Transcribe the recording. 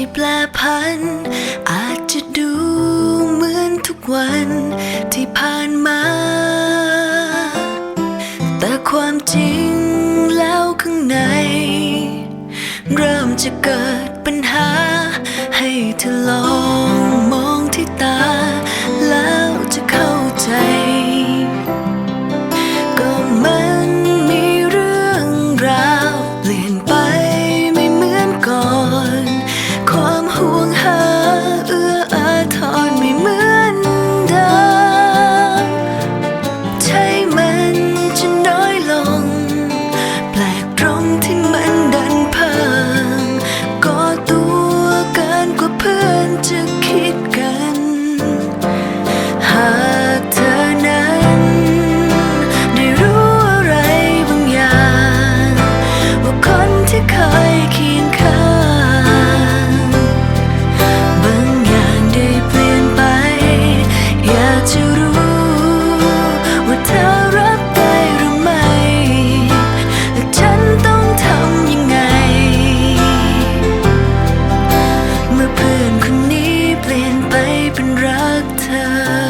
ที่แปลพัน อาจจะดูเหมือนทุกวันที่ผ่านมา แต่ความจริงแล้วข้างใน เริ่มจะเกิดปัญหา ให้เธอลองมองที่ตา รักเธอ